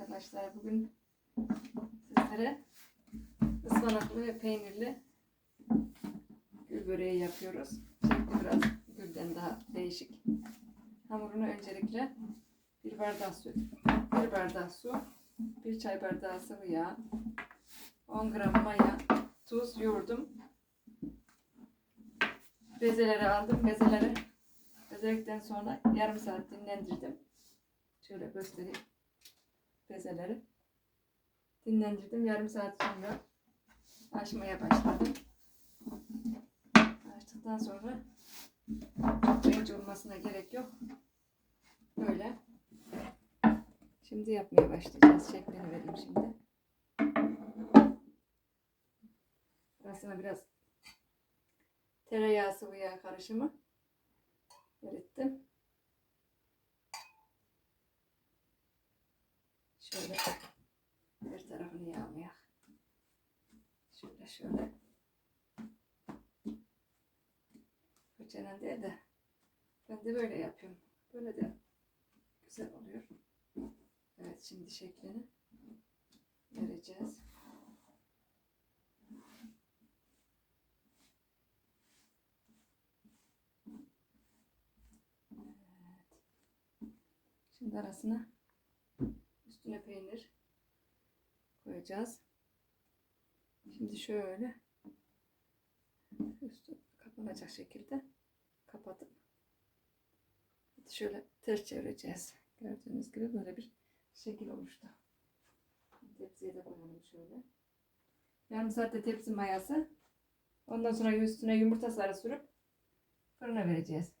arkadaşlar. Bugün sizlere ıspanaklı ve peynirli gül böreği yapıyoruz. Şekli biraz gülden daha değişik. Hamurunu öncelikle bir bardak süt, bir bardak su, bir çay bardağı sıvı yağ, 10 gram maya, tuz yoğurdum. Bezeleri aldım. Bezeleri bezeledikten sonra yarım saat dinlendirdim. Şöyle göstereyim bezeleri. Dinlendirdim. Yarım saat sonra açmaya başladım. Açtıktan sonra genç olmasına gerek yok. Böyle. Şimdi yapmaya başlayacağız. Şeklini vereyim şimdi. Arasına biraz tereyağı sıvı yağ karışımı erittim. Şöyle bir tarafını yağlayak. Şöyle şöyle. Fırçayla değil de ben de böyle yapıyorum. Böyle de güzel oluyor. Evet şimdi şeklini vereceğiz. Şimdi arasına üstüne peynir koyacağız. Şimdi şöyle üstü kapanacak şekilde kapatıp şöyle ters çevireceğiz. Gördüğünüz gibi böyle bir şekil oluştu. Tepsiye de koyalım şöyle. Yarım saatte tepsi mayası. Ondan sonra üstüne yumurta sarı sürüp fırına vereceğiz.